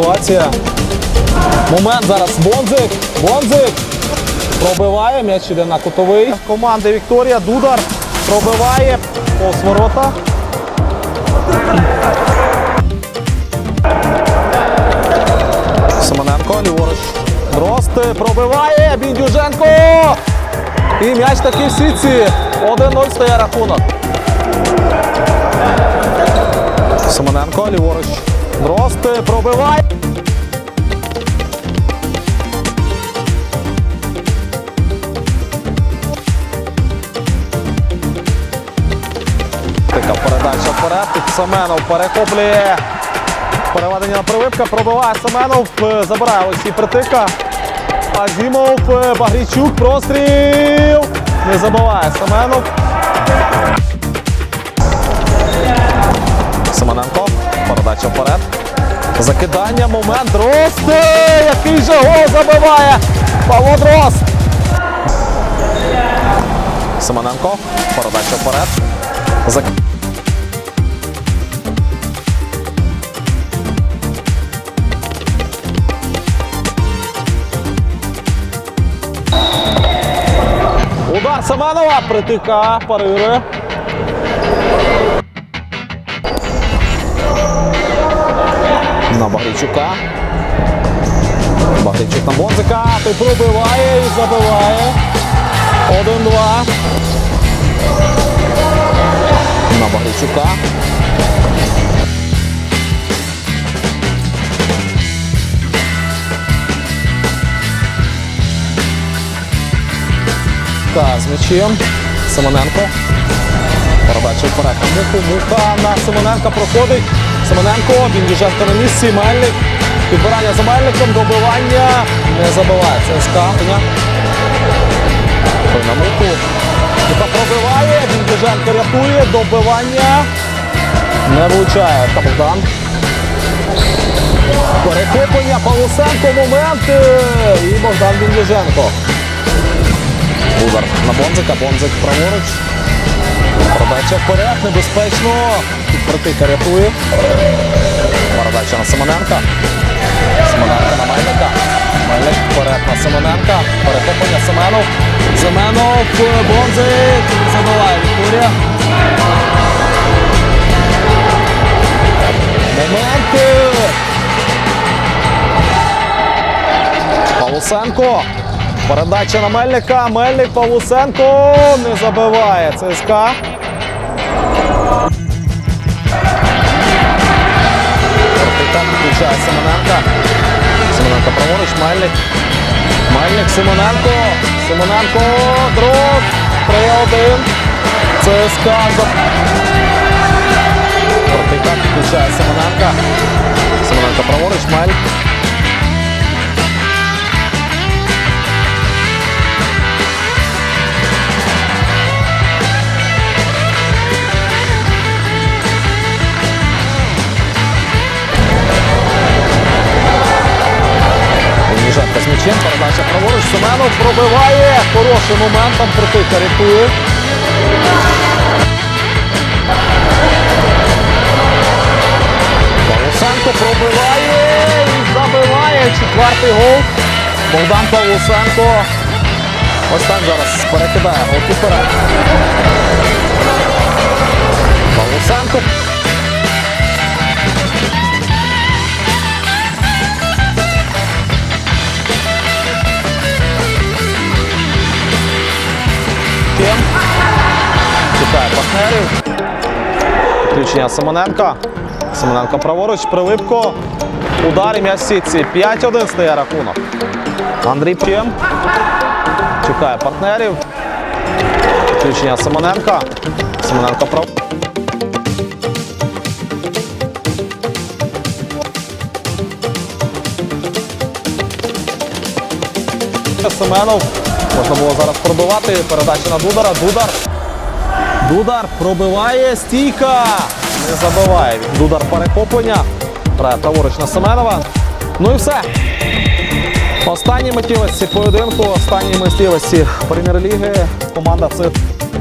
ситуація. Момент зараз Бонзик. Бонзик. Пробиває, м'яч іде на кутовий. Команди Вікторія. Дудар пробиває повз ворота. Семененко, ліворуч. Дрозд пробиває. Біндюженко. І м'яч таки в сітці. 1-0 стає рахунок. Семененко, ліворуч. Дрозд пробиває. Така передача вперед. Тут Семенов перехоплює. Переведення на прививка. Пробиває Семенов. е, Забирає Олексій Притика. Азімов, е, Багрійчук, простріл. Не забиває Семенов. Закидання, момент. Дрозд. Який же гол забиває. Павло Дрозд. Семененко. Передача вперед. Зак... Удар Семенова. Притика. Парирує. На Багрійчука. Багрійчук на Бонзика. Ти пробиває і забиває. 1-2. На Багрійчука. Та, з м'ячем. Семененко. Передача вперед на. Муха на Семененка проходить. Семененко, Біндюженко на місці. Мельник. Підбирання за Мельником. Добивання. Не забиває. ЦСКА. Той на муху. Муха пробиває. Біндюженко рятує. Добивання. Не влучає. Та Богдан. Перехоплення. Павлусенко. Момент. е, І Богдан Біндюженко. Удар на Бонзика. Бонзик праворуч. Передача вперед, небезпечно. Тут рятує. Передача на Семененка. Семененка на Мельника. Мельник вперед на Семененка. Перехоплення Семенов. Семенов, Бонзик. Забиває Вікторія. Момент. Павлусенко. Передача на Мельника. Мельник Павлусенко не забиває. ЦСКА. Мельник. Мельник Симоненко. Симоненко. Дрот. 3-1. ЦСКА. за- Протика включає Симоненка. Симоненко праворуч. Мельник. Пробиває. Хороший момент, там Притика рятує. Павлусенко пробиває і забиває. Четвертий гол. Богдан Павлусенко. Ось там зараз перекидає голкіпера. Павлусенко Включення Семененка. Семененко праворуч, Прилипко. Удар і м'яч сітці. 5-1 стає рахунок. Андрій Кем. Чекає партнерів. Включення Семененка. Семененко прав. Семенов. Можна було зараз пробивати. Передача на Дудара. Дудар. Дудар пробиває. Стійка. Не забиває. Дудар перехоплення. Праворуч на Семенова. Ну і все. Останні миттєвості поєдинку, останні миттєвості прем'єр-ліги. Команда цих